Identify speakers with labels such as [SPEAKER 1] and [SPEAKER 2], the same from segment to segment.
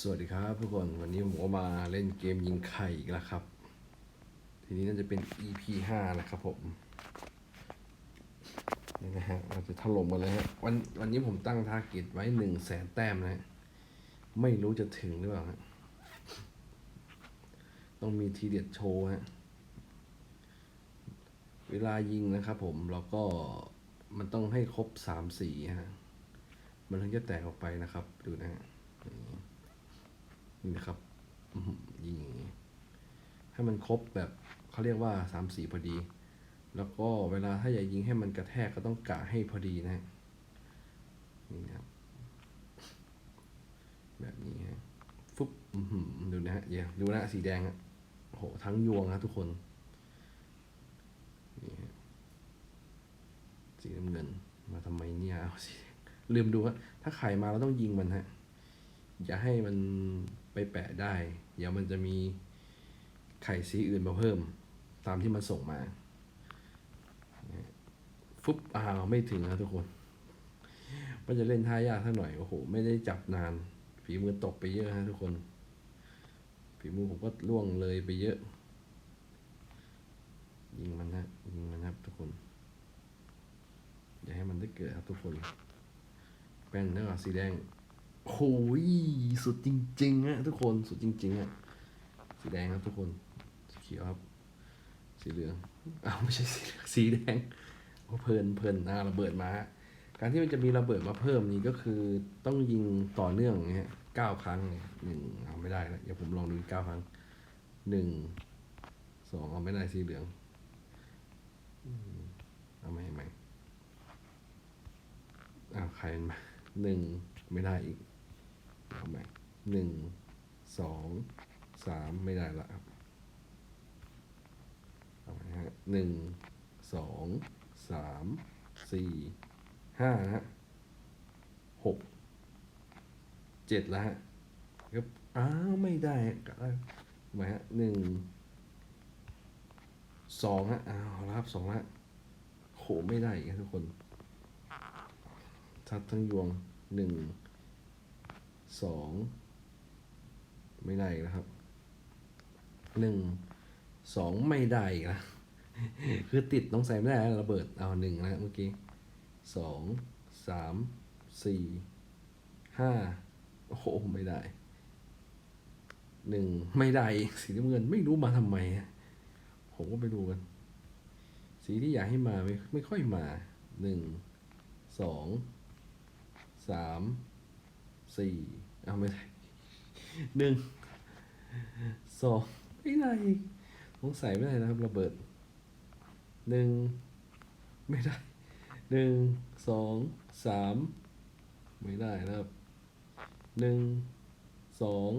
[SPEAKER 1] สวัสดีครับทุกคนวันนี้ผมก็มาเล่นเกมยิงไข่อีกแล้วครับ ทีนี้น่าจะเป็น EP ห้านะครับผมนี่นะฮะเราจะถล่มกันเลยฮะวันวันนี้ผมตั้งทาร์เก็ตไว้หนึ่งแสนแต้มนะฮะไม่รู้จะถึงหรือเปล่าฮะต้องมีทีเด็ดโชว์ฮะเวลายิงนะครับผมแล้วก็มันต้องให้ครบสามสีฮะมันถึงจะแตกออกไปนะครับดูนะฮะ นี่นะครับยิงอย่างนี้ให้มันครบแบบเขาเรียกว่าสามสีพอดี แล้วก็เวลาถ้าอยากยิงให้มันกระแทกก็ต้องกะให้พอดีนะฮะนี่นะครับ แบบนี้ฮะฟุ๊บดูนะฮะเดี๋ยวดูนะสีแดงอะโอ้โหทั้งยวงนะทุกคนนี่ฮะสีน้ำเงินมาทำไมเนี่ยเอาสีลืมดูว่าถ้าไข่มาเราต้องยิงมันฮะอย่าให้มัน ไปแปะได้ เดี๋ยวมันจะมีไข่สีอื่นมาเพิ่ม ตามที่มันส่งมา ฟุบอ้าวไม่ถึงนะทุกคน มันจะเล่นท่ายากท่าหน่อย โอ้โห ไม่ได้จับนาน ฝีมือตกไปเยอะฮะทุกคน ฝีมือผมก็ล่วงเลยไปเยอะ ยิงมันนะยิงมันนะครับทุกคน อย่าให้มันได้เกิดครับทุกคน แป้นแล้วสีแดง โอ้ยสุดจริงๆฮะทุกคนสุดจริงๆฮะสีแดงครับทุกคนสีเขียวครับ สีเหลืองอ้าวไม่ใช่สีเหลืองสีแดงโอ้เพลินเพลินอ่าระเบิดมา การที่มันจะมีระเบิดมาเพิ่มนี่ก็คือต้องยิงต่อเนื่องอย่างเงี้ยเก้าครั้งเนี่ยหนึ่งเอาไม่ได้แล้วเดี๋ยวผมลองดูเก้าครั้งหนึ่งสองเอาไม่ได้สีเหลืองเอาไม่ไม่อ้าวใครมาหนึ่งไม่ได้อีก เอาใหม่หนึ่งสองสามไม่ได้ละครับเอาใหม่ฮะหนึ่งสองสามสี่ห้านะฮะหกเจ็ดล้วฮะครับอ้าวไม่ได้ะกะเอาใหม่ฮะหนึ่งสองฮะอ้าวครับสองละโหไม่ได้อีกครับทุกคนทัดทั้งยวงหนึ่ง สองไม่ได้อีกแล้วครับหนึ่งสองไม่ได้อีกแล้วคือติดต้องใส่ไม่ได้ระเบิดเอาหนึ่งแล้วเมื่อกี้สองสามสี่ห้าโอ้โหไม่ได้หนึ่งไม่ได้สีน้ำเงินไม่รู้มาทำไมผมก็ไปดูกัน สีที่อยากให้มาไม่ไม่ค่อยมาหนึ่งสองสามสี่ เอาไม่ได้หนึ่งสองไม่ได้อีกสงสัยไม่ได้นะครับ ระเบิดหนึ่งไม่ได้หนึ่งสองสามไม่ได้นะครับหนึ่งสอง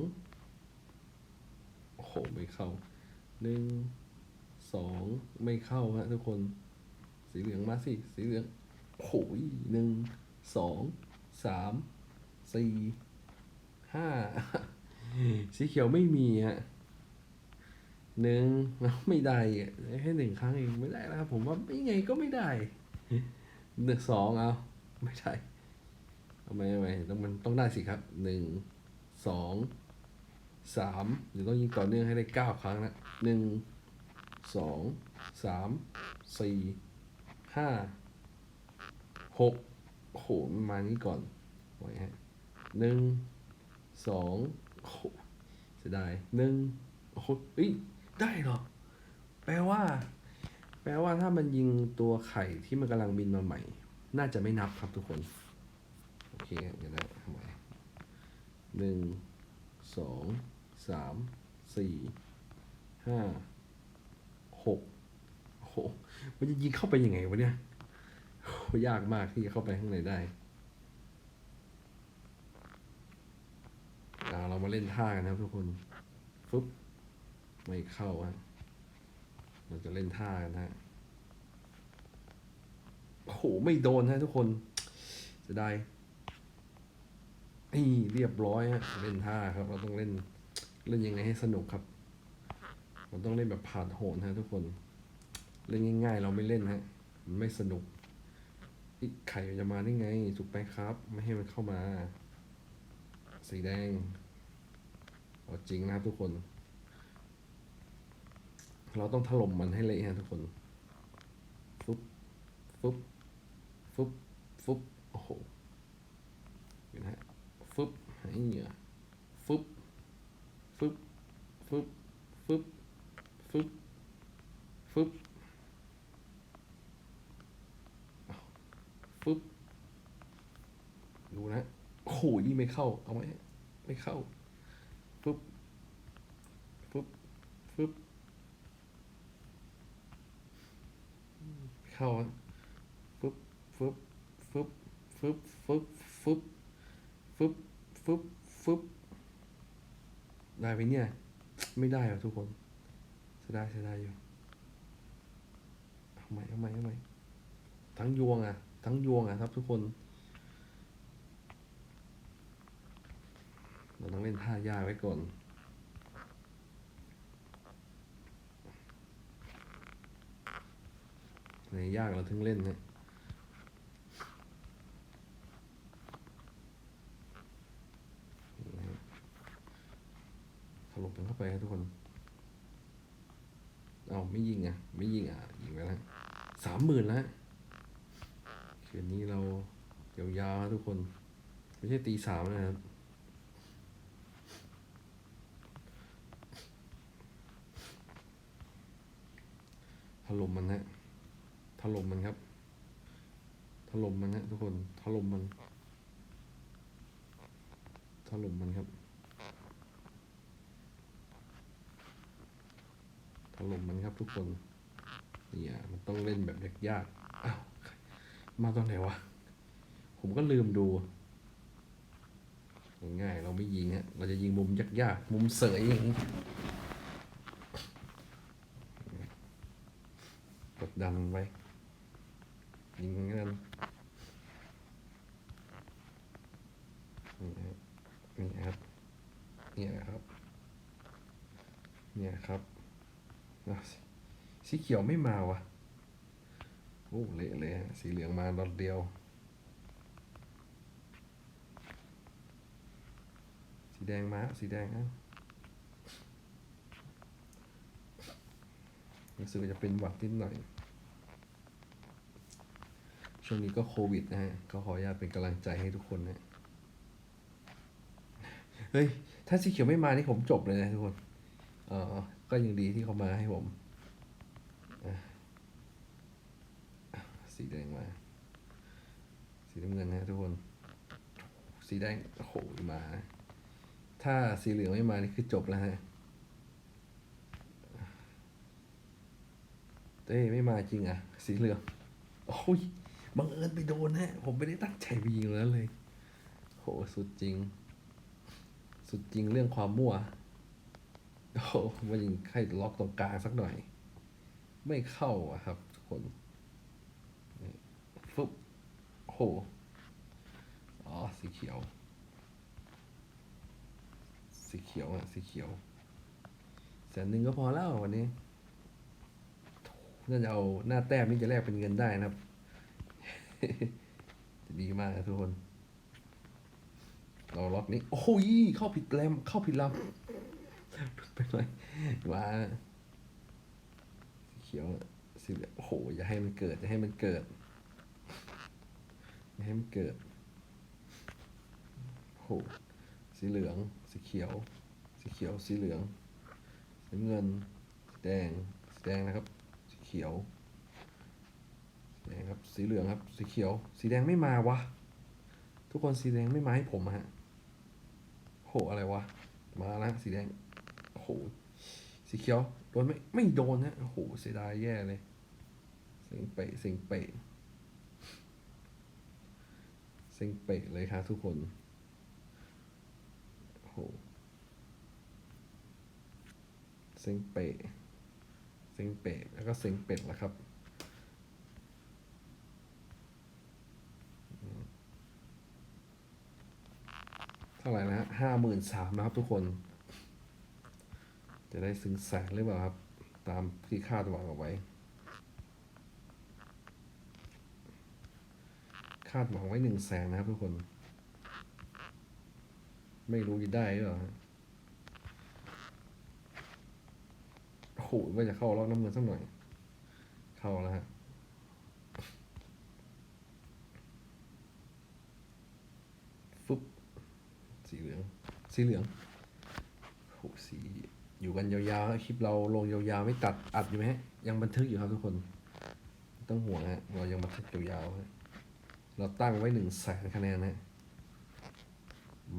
[SPEAKER 1] โอ้โหไม่เข้าหนึ่งสองไม่เข้าฮะทุกคนสีเหลืองมาสิ สีเหลืองโอ้โหหนึ่งสองสามสี่ ห้าสีเขียวไม่มีฮะหนึ่งไม่ได้แค่หนึ่งครั้งเองไม่ได้แล้วครับผมว่าไม่ไงก็ไม่ได้หนึ่งสองเอาไม่ได้เอาไม่ไม่ต้องมันต้องได้สิครับหนึ่งสองสามเดี๋ยวต้องยิงต่อเนื่องให้ได้เก้าครั้งนะหนึ่งสองสามสี่ห้าหกโอ้โหมานี้ก่อนไว้ฮะหนึ่ง สองโอ้โหเสียดายหนึ่งโอ้โหเอ้ยได้เหรอ แปลว่า แปลว่าถ้ามันยิงตัวไข่ที่มันกำลังบินมาใหม่ น่าจะไม่นับครับทุกคน โอเคเดี๋ยวนะทำไมหนึ่งสองสามสี่ห้าหกโอ้โหมันจะยิงเข้าไปยังไงวะเนี่ยโหยากมากที่จะเข้าไปข้างในได้ อ่า เรามาเล่นท่ากันนะครับทุกคนฟึบไม่เข้าฮะเราจะเล่นท่ากันฮะโอ้โหไม่โดนฮะทุกคนจะได้นี่เรียบร้อยฮะเล่นท่าครับ เราต้องเล่นเล่นยังไงให้สนุกครับเราต้องเล่นแบบผ่านโหนฮะทุกคน เล่นง่าย ๆ เราไม่เล่นฮะมันไม่สนุกอีกไข่จะมาได้ไงถูกไหมครับ ไม่ให้มันเข้ามา สีแดง จริงนะครับทุกคน เราต้องถล่มมันให้เละฮะทุกคนฟึบฟึบฟึบฟึบโอ้โหเห็นไหมฟึบหายเหงื่อฟึบฟึบฟึบฟึบฟึบฟึบฟึบดูนะโอ้โหยี่ไม่เข้า เอาไหมไม่เข้า ฟึบฟึบฟึบเข้าอะฟึบฟึบฟึบฟึบฟึบฟึบฟึบฟึบฟึบได้ไหมเนี่ย ไม่ได้หรอทุกคนเสียดายเสียดายอยู่เอาใหม่เอาใหม่เอาใหม่ทั้งยวงอะ ทั้งยวงอะครับทุกคน เราต้องเล่นท่ายากไว้ก่อน ในยากเราถึงเล่นฮะนี่ฮะถลบมันเข้าไปครับทุกคน เอาไม่ยิงอะ ไม่ยิงอะ ยิงไปแล้วสามหมื่นแล้ว คืนนี้เรายาวๆนะทุกคน ไม่ใช่ตีสามนะครับ ถ ล่มมันฮะถล่มมันครับ ถล่มมันฮะทุกคน ถล่มมัน ถล่มมันครับ ถล่มมันครับ ทุกคนเนี่ยมันต้องเล่นแบบยากๆอ้าวมาตอนไหนวะ ผมก็ลืมดู ง่ายๆเราไม่ยิงฮะ เราจะยิงมุมยากๆ มุมเสยอย่างนี้ ก ดันไว้ยิงกันนี่ครับนี่ครับเนี่ยครับเนี่ยครับอะสสีเขียวไม่มาวะโอ้เละเลยฮะสีเหลืองมาดอดเดียว สีแดงมาสีแดงอะรู้สึกจะเป็นหวัดนิดหน่อย ช่วงนี้ก็โควิดนะฮะ ก็ขออนุญาตเป็นกำลังใจให้ทุกคนนะ เฮ้ย ถ้าสีเขียวไม่มานี่ผมจบเลยนะทุกคน เออก็ยังดีที่เขามาให้ผม สีแดงมา สีน้ำเงินนะทุกคน สีแดงโอ้โหมา ถ้าสีเหลืองไม่มานี่คือจบแล้วฮะเต้ไม่มาจริงอะ สีเหลือง โอ้ย บังเอิญไปโดนฮะ ผมไม่ได้ตั้งใจไปยิงแล้วเลย โห สุดจริง สุดจริงเรื่องความมั่ว โอ้โหมายิงใครล็อกตรงกลางสักหน่อย ไม่เข้าอะครับ ทุกคนฟึบโอ้โห อ๋อ สีเขียว สีเขียวอะสีเขียว แสนหนึ่งก็พอแล้ววันนี้ น่าจะเอาหน้าแต้มนี่จะแลกเป็นเงินได้นะครับ จะดีมากนะทุกคน เราล็อกนี้ โอ้ย เข้าผิดแรมเข้าผิดลำไปหน่อยว่าสีเขียวสีเหลืองโอ้โหอย่าให้มันเกิดอย่าให้มันเกิดอย่าให้มันเกิดโอ้โหสีเหลือง สีเขียว สีเขียว สีเหลืองสีเงิน สีแดง สีแดงนะครับ สีเขียว สีแดงครับสีเหลืองครับ สีเขียว สีแดงไม่มาวะ ทุกคนสีแดงไม่มาให้ผมฮะโหอะไรวะ มาแล้วสีแดงโหสีเขียวโดนไหมไม่โดนฮะโอ้โหเสียดายแย่เลยเสิงเปะเสิงเปะเสิงเปะเลยครับทุกคนโอ้โหเสิงเปะเสิงเปะแล้วก็เสิงเป็ดแล้วครับ เท่าไหร่นะฮะห้าหมื่นสามนะครับทุกคน จะได้ถึงแสนหรือเปล่าครับ ตามที่คาดหวังเอาไว้ คาดหวังไว้หนึ่งแสนนะครับทุกคน ไม่รู้จะได้หรือเปล่าฮะว่าจะเข้าล็อกน้ำเงินสักหน่อย เข้าแล้วฮะฟึบ สีเหลือง สีเหลืองโหสีอยู่กันยาวๆ คลิปเราลงยาวๆ ไม่ตัดอัดอยู่ไหมฮะ ยังบันทึกอยู่ครับทุกคน ต้องห่วงฮะ เรายังบันทึกยาวๆฮะเราตั้งไว้หนึ่งแสนคะแนนฮะ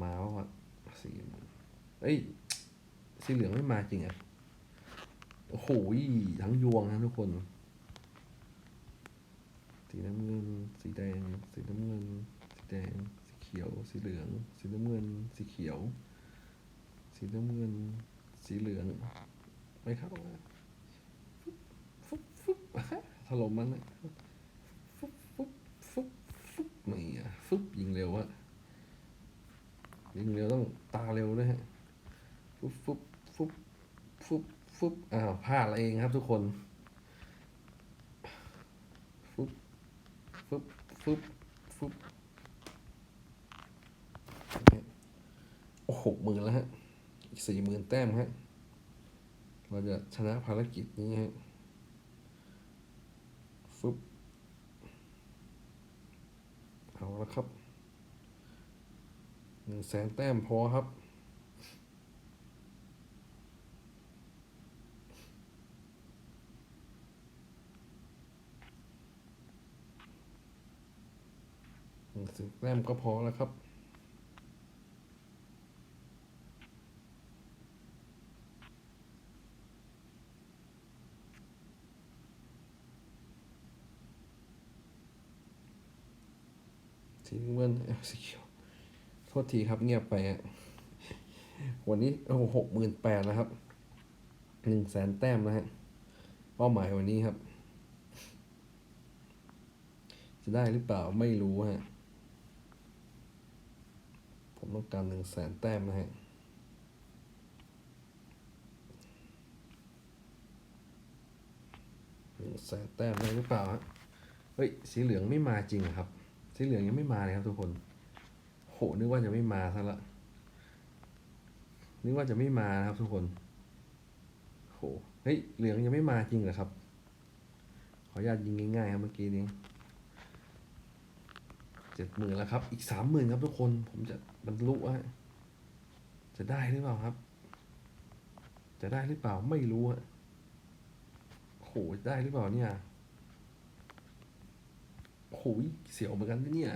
[SPEAKER 1] มาว่าสีเอ้ย สีเหลืองไม่มาจริงอะ โอ้โหทั้งยวงนะทุกคน สีน้ำเงิน สีแดง สีน้ำเงิน สีแดง ขียว สีเหลือง สีน้ำเงิน สีเขียว สีน้ำเงิน สีเหลืองไม่เข้าฟึบฟึบฟึบถล่มมันอะฟึบฟึบฟึบฟึบนี่อะฟึบยิงเร็วอะยิงเร็วต้องตาเร็วด้วยฮะฟึบฟึบฟึบฟึบฟึบอ้าวพลาดเองครับทุกคนฟึบฟึบฟึบฟึบ โอ้โหมื่นแล้วฮะ อีกสี่หมื่นแต้มฮะ เราจะชนะภารกิจนี้ฮะฟึบเอาละครับหนึ่งแสนแต้มพอครับหนึ่งสิบแต้มก็พอแล้วครับ สีเขียวโทษทีครับเงียบไปอะวันนี้โอ้หกหมื่นแปดแล้วครับหนึ่งแสนแต้มนะฮะเป้าหมายวันนี้ครับ จะได้หรือเปล่าไม่รู้ฮะผมต้องการหนึ่งแสนแต้มนะฮะหนึ่งแสนแต้มได้หรือเปล่าฮะเฮ้ยสีเหลืองไม่มาจริงครับ สีเหลืองยังไม่มาเลยครับทุกคน โห นึกว่าจะไม่มาซะละ นึกว่าจะไม่มานะครับทุกคน โห เฮ้ย เหลืองยังไม่มาจริงเหรอครับ ขออนุญาตยิงง่ายๆครับเมื่อกี้นี้เจ็ดหมื่นแล้วครับ อีกสามหมื่นครับทุกคน ผมจะบรรลุฮะจะได้หรือเปล่าครับ จะได้หรือเปล่าไม่รู้ฮะโหได้หรือเปล่าเนี่ย หยเสียวเหมือนกันนะเนี่ย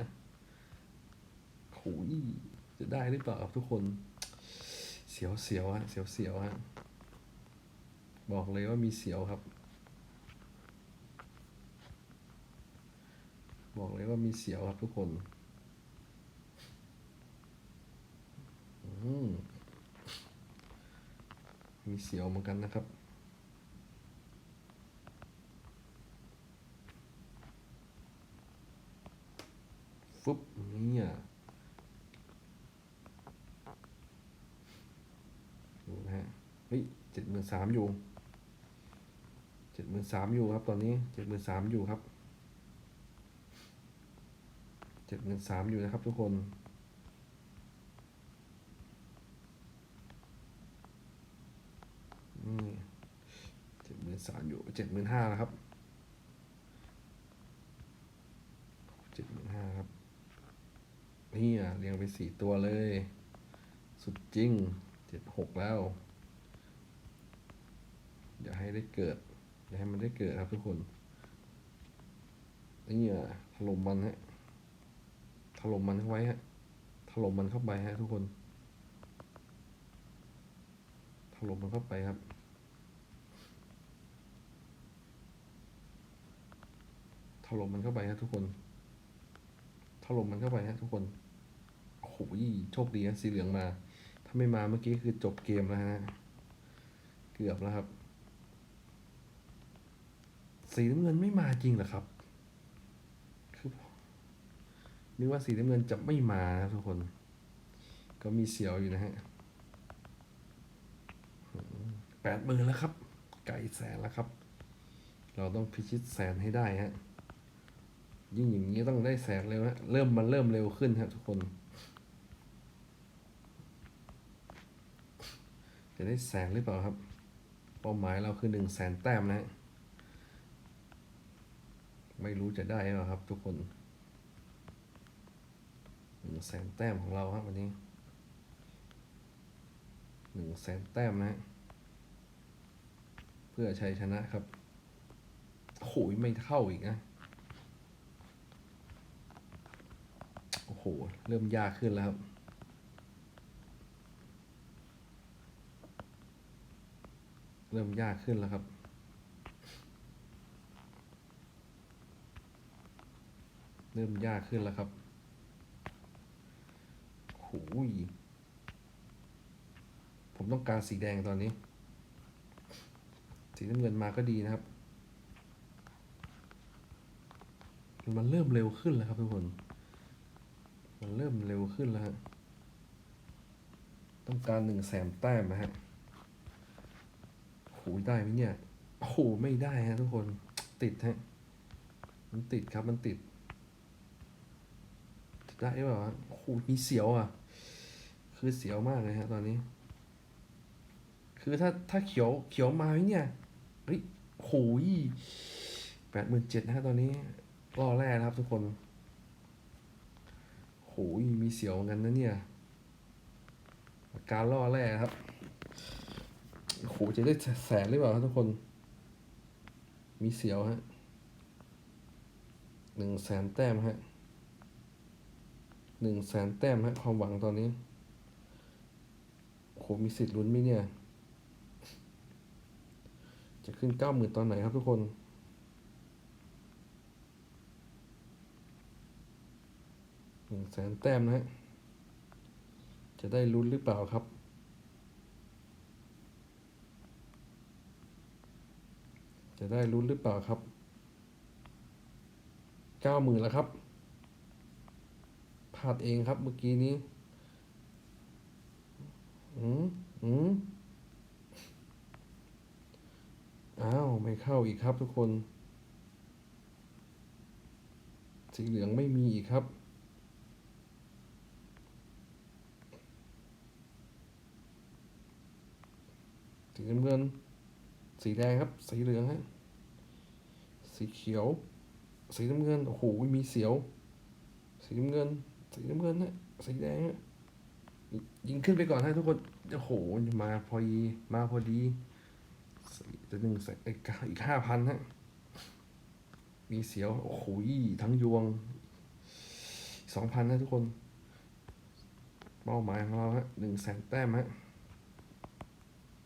[SPEAKER 1] โหยจะได้หรือเปล่าครับทุกคน เสียวเสียวฮะเสียวเสียวฮะบอกเลยว่ามีเสียวครับ บอกเลยว่ามีเสียวครับทุกคนอืมมีเสียวเหมือนกันนะครับ ฟึบเนี่ยดูนะฮะ เฮ้ยเจ็ดหมื่น สามอยู่เจ็ดหมื่นสามอยู่ครับ ตอนนี้เจ็ดหมื่นสามอยู่ครับเจ็ดหมื่นสามอยู่นะครับทุกคนนี่เจ็ดหมื่นสามอยู่เจ็ดหมื่นห้าแล้วครับเจ็ดหมื่นห้าครับนี่อะเรียงไปสี่ตัวเลย สุดจริงเจ็ดหกแล้ว อย่าให้ได้เกิด อย่าให้มันได้เกิดครับทุกคนนี่อะถล่มมันฮะถล่มมันเข้าไว้ฮะถล่มมันเข้าไปฮะทุกคนถล่มมันเข้าไปครับถล่มมันเข้าไปฮะทุกคนถล่มมันเข้าไปฮะทุกคนโอ้โหโชคดีนะสีเหลืองมา ถ้าไม่มาเมื่อกี้คือจบเกมแล้วฮะ เกือบแล้วครับ สีน้ำเงินไม่มาจริงเหรอครับ คือนึกว่าสีน้ำเงินจะไม่มานะครับทุกคน ก็มีเสียวอยู่นะฮะแปดหมื่นแล้วครับ ไก่แสนแล้วครับ เราต้องพิชิตแสนให้ได้ฮะ ยิ่งอย่างนี้ต้องได้แสนเร็วฮะ เริ่มมันเริ่มเร็วขึ้นฮะทุกคน จะได้แสนหรือเปล่าครับ เป้าหมายเราคือหนึ่งแสนแต้มนะฮะ ไม่รู้จะได้หรอครับทุกคนหนึ่งแสนแต้มของเราครับวันนี้หนึ่งแสนแต้มนะฮะเพื่อชัยชนะครับโอ้โหไม่เข้าอีกนะ โอ้โห เริ่มยากขึ้นแล้วครับ เริ่มยากขึ้นแล้วครับ เริ่มยากขึ้นแล้วครับโอ้ยผมต้องการสีแดงตอนนี้ สีน้ำเงินมาก็ดีนะครับ มันเริ่มเร็วขึ้นแล้วครับทุกคน มันเริ่มเร็วขึ้นแล้วฮะ ต้องการหนึ่งแสนแต้มนะฮะโหได้ไหมเนี่ยโอ้โหไม่ได้ฮะทุกคน ติดฮะ มันติดครับ มันติด ได้เปล่าโอ้โหมีเสียวอะ คือเสียวมากเลยฮะตอนนี้ คือถ้าถ้าเขียวเขียวมาเนี่ยเฮ้ยโหยแปดหมื่นเจ็ดนะฮะตอนนี้รอแรกนะครับทุกคนโหยมีเสียวเหมือนกันนะเนี่ย การล่อแร่ครับโหจะได้แสนหรือเปล่าครับทุกคน มีเสียวฮะหนึ่งแสนแต้มฮะ หนึ่งแสนแต้มฮะความหวังตอนนี้โหมีสิทธิ์ลุ้นไหมเนี่ย จะขึ้นเก้าหมื่นตอนไหนครับทุกคนหนึ่งแสนแต้มนะฮะ จะได้ลุ้นหรือเปล่าครับจะได้ลุ้นหรือเปล่าครับเก้าหมื่นแล้วครับ พลาดเองครับเมื่อกี้นี้อืมอืมอ้าว ไม่เข้าอีกครับทุกคน สีเหลืองไม่มีอีกครับ สีน้ำเงิน สีแดงครับ สีเหลืองฮะ สีเขียว สีน้ำเงิน โอ้โห มีเสียว สีน้ำเงิน สีน้ำเงินฮะสีแดงฮะยิงขึ้นไปก่อนฮะทุกคนโอ้โหมาพอดีมาพอดีจะหนึ่งแสนอีกอีกห้าพันฮะมีเสียวโอ้โหทั้งยวงสองพันนะทุกคน เป้าหมายของเราฮะหนึ่งแสนแต้มฮะ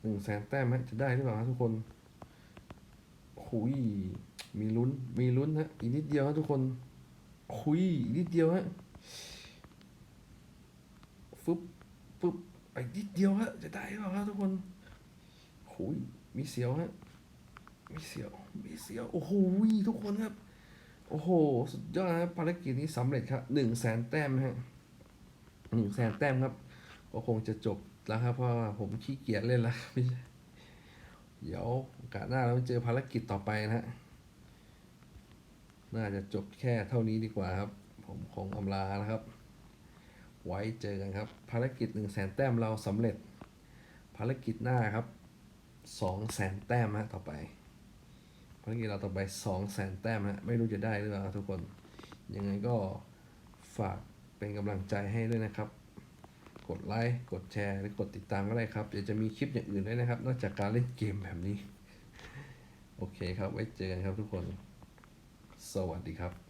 [SPEAKER 1] หนึ่งแสนแต้มฮะจะได้หรือเปล่าฮะทุกคนคุยมีลุ้นมีลุ้นฮะอีกนิดเดียวฮะทุกคนคุยอีกนิดเดียวฮะ ฟึบฟึบอีกนิดเดียวฮะจะได้หรือเปล่าฮะทุกคนคุยมีเสียวฮะมีเสียวมีเสียวโอ้โหทุกคนครับ โอ้โห สุดยอดครับภารกิจนี้สำเร็จครับหนึ่งแสนแต้มฮะหนึ่งแสนแต้มครับ ก็คงจะจบแล้วครับเพราะผมขี้เกียจเล่นแล้วไม่ใช่เดี๋ยวกาหน้าเราเจอภารกิจต่อไปนะฮะน่าจะจบแค่เท่านี้ดีกว่าครับ ผมคงอำลาแล้วครับ ไว้เจอกันครับ ภารกิจหนึ่งแสนแต้มเราสำเร็จ ภารกิจหน้าครับสองแสนแต้มฮะต่อไป ภารกิจเราต่อไปสองแสนแต้มฮะไม่รู้จะได้หรือเปล่าทุกคน ยังไงก็ฝากเป็นกำลังใจให้ด้วยนะครับ กดไลค์กดแชร์หรือกดติดตามก็ได้ครับเดี๋ยวจะมีคลิปอย่างอื่นด้วยนะครับ นอกจากการเล่นเกมแบบนี้ โอเคครับไว้เจอกันครับทุกคน สวัสดีครับ